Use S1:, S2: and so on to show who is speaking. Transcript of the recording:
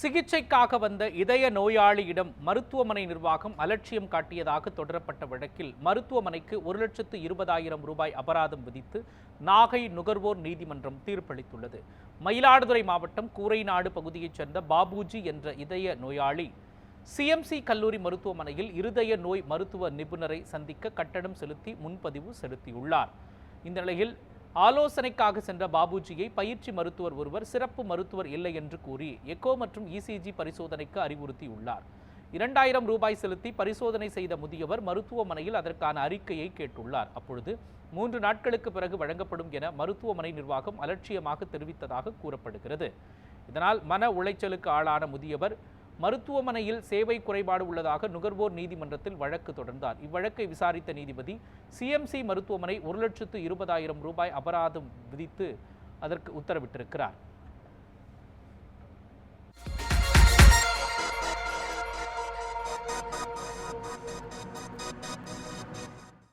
S1: சிகிச்சைக்காக வந்த இதய நோயாளியிடம் மருத்துவமனை நிர்வாகம் அலட்சியம் காட்டியதாக தொடரப்பட்ட வழக்கில் மருத்துவமனைக்கு ஒரு லட்சத்து இருபதாயிரம் ரூபாய் அபராதம் விதித்து நாகை நுகர்வோர் நீதிமன்றம் தீர்ப்பளித்துள்ளது. மயிலாடுதுறை மாவட்டம் கூரைநாடு பகுதியைச் சேர்ந்த பாபுஜி என்ற இதய நோயாளி சிஎம்சி கல்லூரி மருத்துவமனையில் இருதய நோய் மருத்துவ நிபுணரை சந்திக்க கட்டணம் செலுத்தி முன்பதிவு செலுத்தியுள்ளார். இந்த நிலையில் ஆலோசனைக்காக சென்ற பாபுஜியை பயிற்சி மருத்துவர் ஒருவர் சிறப்பு மருத்துவர் இல்லை என்று கூறி எக்கோ மற்றும் இசிஜி பரிசோதனைக்கு அறிவுறுத்தியுள்ளார். இரண்டாயிரம் ரூபாய் செலுத்தி பரிசோதனை செய்த முதியவர் மருத்துவமனையில் அதற்கான அறிக்கையை கேட்டுள்ளார். அப்பொழுது மூன்று நாட்களுக்கு பிறகு வழங்கப்படும் என மருத்துவமனை நிர்வாகம் அலட்சியமாக தெரிவித்ததாக கூறப்படுகிறது. இதனால் மன உளைச்சலுக்கு ஆளான முதியவர் மருத்துவமனையில் சேவை குறைபாடு உள்ளதாக நுகர்வோர் நீதிமன்றத்தில் வழக்கு தொடர்ந்தார். இவ்வழக்கை விசாரித்த நீதிபதி சிஎம்சி மருத்துவமனை ஒரு லட்சத்து இருபதாயிரம் ரூபாய் அபராதம் விதித்து அதற்கு உத்தரவிட்டிருக்கிறார்.